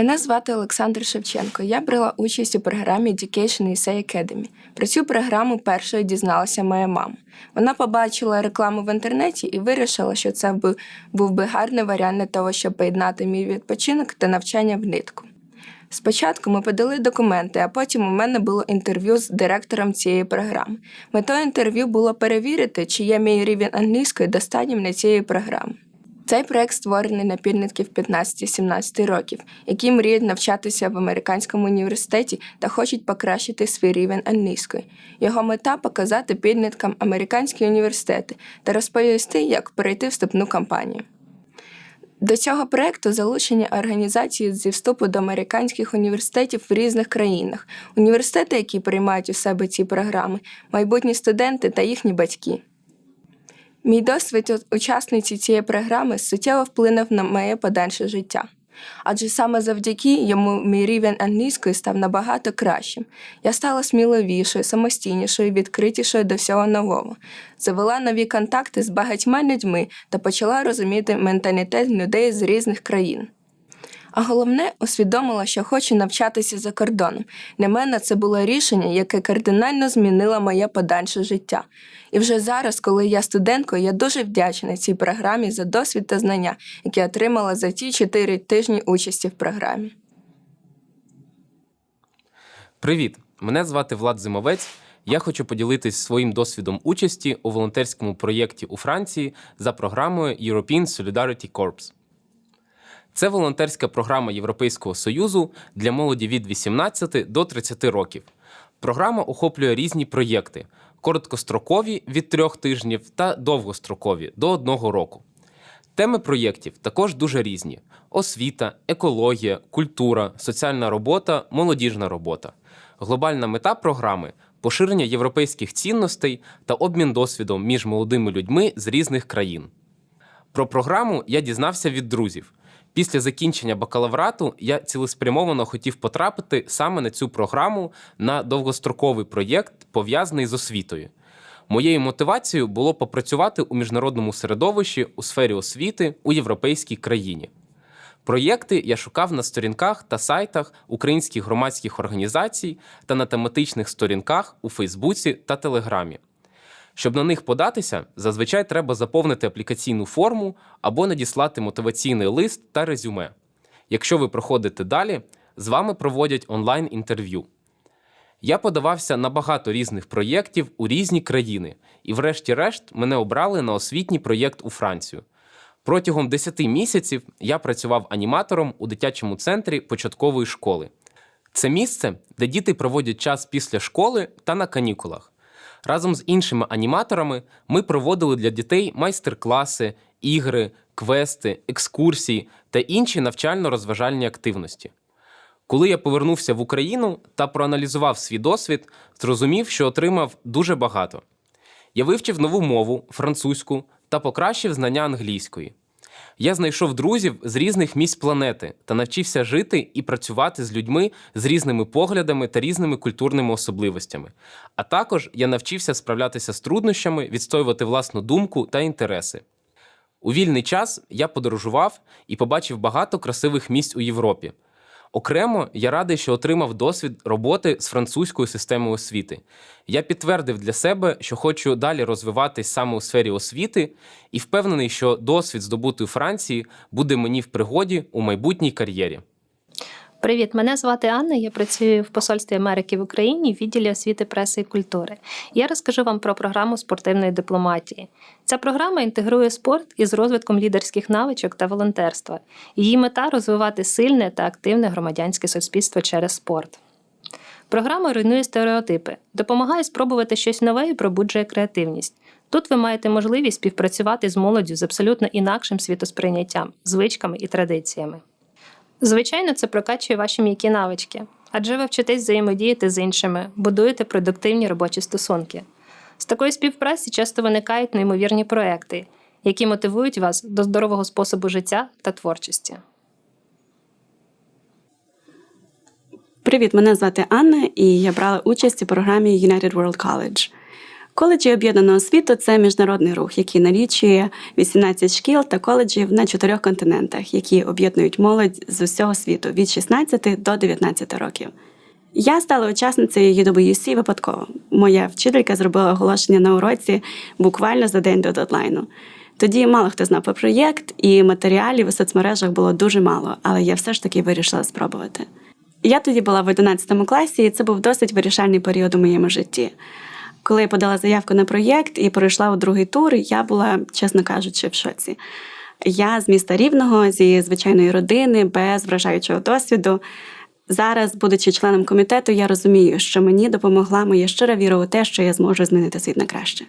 Мене звати Олександр Шевченко. Я брала участь у програмі Education Essay Academy. Про цю програму першою дізналася моя мама. Вона побачила рекламу в інтернеті і вирішила, що це був би гарний варіант для того, щоб поєднати мій відпочинок та навчання в нитку. Спочатку ми подали документи, а потім у мене було інтерв'ю з директором цієї програми. Метою інтерв'ю було перевірити, чи є мій рівень англійської достатнім для цієї програми. Цей проект створений на підлітків 15-17 років, які мріють навчатися в американському університеті та хочуть покращити свій рівень англійської. Його мета показати підліткам американські університети та розповісти, як перейти вступну кампанію. До цього проекту залучені організації зі вступу до американських університетів в різних країнах, університети, які приймають у себе ці програми, майбутні студенти та їхні батьки. Мій досвід учасниці цієї програми суттєво вплинув на моє подальше життя. Адже саме завдяки йому мій рівень англійської став набагато кращим. Я стала сміливішою, самостійнішою, відкритішою до всього нового, завела нові контакти з багатьма людьми та почала розуміти менталітет людей з різних країн. А головне, усвідомила, що хочу навчатися за кордоном. Для мене це було рішення, яке кардинально змінило моє подальше життя. І вже зараз, коли я студенткою, я дуже вдячна цій програмі за досвід та знання, які отримала за ті чотири тижні участі в програмі. Привіт! Мене звати Влад Зимовець. Я хочу поділитись своїм досвідом участі у волонтерському проєкті у Франції за програмою European Solidarity Corps. Це волонтерська програма Європейського Союзу для молоді від 18 до 30 років. Програма охоплює різні проєкти: короткострокові від трьох тижнів та довгострокові до одного року. Теми проєктів також дуже різні: освіта, екологія, культура, соціальна робота, молодіжна робота. Глобальна мета програми поширення європейських цінностей та обмін досвідом між молодими людьми з різних країн. Про програму я дізнався від друзів. Після закінчення бакалаврату я цілеспрямовано хотів потрапити саме на цю програму на довгостроковий проєкт, пов'язаний з освітою. Моєю мотивацією було попрацювати у міжнародному середовищі у сфері освіти у європейській країні. Проєкти я шукав на сторінках та сайтах українських громадських організацій та на тематичних сторінках у Фейсбуці та Телеграмі. Щоб на них податися, зазвичай треба заповнити аплікаційну форму або надіслати мотиваційний лист та резюме. Якщо ви проходите далі, з вами проводять онлайн-інтерв'ю. Я подавався на багато різних проєктів у різні країни, і, врешті-решт, мене обрали на освітній проєкт у Францію. Протягом 10 місяців я працював аніматором у дитячому центрі початкової школи. Це місце, де діти проводять час після школи та на канікулах. Разом з іншими аніматорами ми проводили для дітей майстер-класи, ігри, квести, екскурсії та інші навчально-розважальні активності. Коли я повернувся в Україну та проаналізував свій досвід, зрозумів, що отримав дуже багато. Я вивчив нову мову, французьку та покращив знання англійської. Я знайшов друзів з різних місць планети та навчився жити і працювати з людьми з різними поглядами та різними культурними особливостями. А також я навчився справлятися з труднощами, відстоювати власну думку та інтереси. У вільний час я подорожував і побачив багато красивих місць у Європі. Окремо, я радий, що отримав досвід роботи з французькою системою освіти. Я підтвердив для себе, що хочу далі розвиватись саме у сфері освіти, і впевнений, що досвід здобутий у Франції буде мені в пригоді у майбутній кар'єрі. Привіт, мене звати Анна. Я працюю в Посольстві Америки в Україні в відділі освіти, преси і культури. Я розкажу вам про програму спортивної дипломатії. Ця програма інтегрує спорт із розвитком лідерських навичок та волонтерства. Її мета розвивати сильне та активне громадянське суспільство через спорт. Програма руйнує стереотипи, допомагає спробувати щось нове і пробуджує креативність. Тут ви маєте можливість співпрацювати з молоддю з абсолютно інакшим світосприйняттям, звичками і традиціями. Звичайно, це прокачує ваші м'які навички, адже ви вчитесь взаємодіяти з іншими, будуєте продуктивні робочі стосунки. З такої співпраці часто виникають неймовірні проекти, які мотивують вас до здорового способу життя та творчості. Привіт, мене звати Анна, і я брала участь у програмі United World College. Коледжі об'єднаного освіту це міжнародний рух, який налічує 18 шкіл та коледжів на чотирьох континентах, які об'єднують молодь з усього світу від 16 до 19 років. Я стала учасницею UWC випадково. Моя вчителька зробила оголошення на уроці буквально за день до дедлайну. Тоді мало хто знав про проєкт, і матеріалів у соцмережах було дуже мало, але я все ж таки вирішила спробувати. Я тоді була в 11 класі, і це був досить вирішальний період у моєму житті. Коли я подала заявку на проєкт і пройшла у другий тур, я була, чесно кажучи, в шоці. Я з міста Рівного, зі звичайної родини, без вражаючого досвіду. Зараз, будучи членом комітету, я розумію, що мені допомогла моя щира віра у те, що я зможу змінити світ на краще.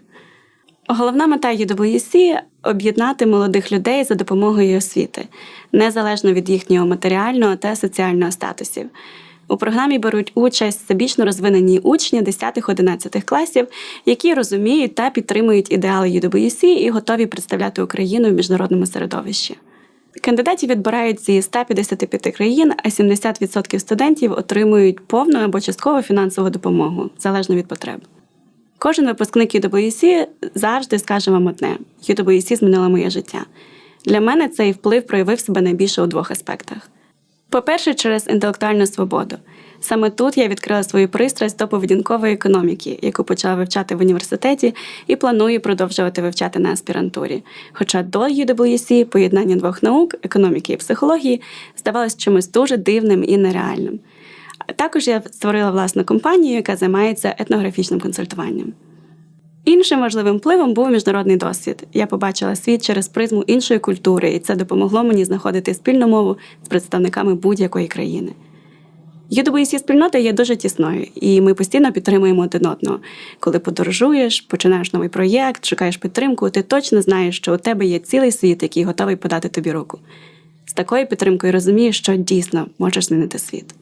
Головна мета UWC – об'єднати молодих людей за допомогою освіти, незалежно від їхнього матеріального та соціального статусів. У програмі беруть участь всебічно розвинені учні 10-11 класів, які розуміють та підтримують ідеали UWC і готові представляти Україну в міжнародному середовищі. Кандидатів відбирають зі 155 країн, а 70% студентів отримують повну або часткову фінансову допомогу залежно від потреб. Кожен випускник UWC завжди скаже вам одне: UWC змінила моє життя. Для мене цей вплив проявив себе найбільше у двох аспектах. По-перше, через інтелектуальну свободу. Саме тут я відкрила свою пристрасть до поведінкової економіки, яку почала вивчати в університеті і планую продовжувати вивчати на аспірантурі. Хоча до UWC поєднання двох наук, економіки і психології, здавалось чимось дуже дивним і нереальним. Також я створила власну компанію, яка займається етнографічним консультуванням. Іншим важливим впливом був міжнародний досвід. Я побачила світ через призму іншої культури, і це допомогло мені знаходити спільну мову з представниками будь-якої країни. UWC спільнота є дуже тісною, і ми постійно підтримуємо один одного. Коли подорожуєш, починаєш новий проєкт, шукаєш підтримку, ти точно знаєш, що у тебе є цілий світ, який готовий подати тобі руку. З такою підтримкою розумієш, що дійсно можеш змінити світ.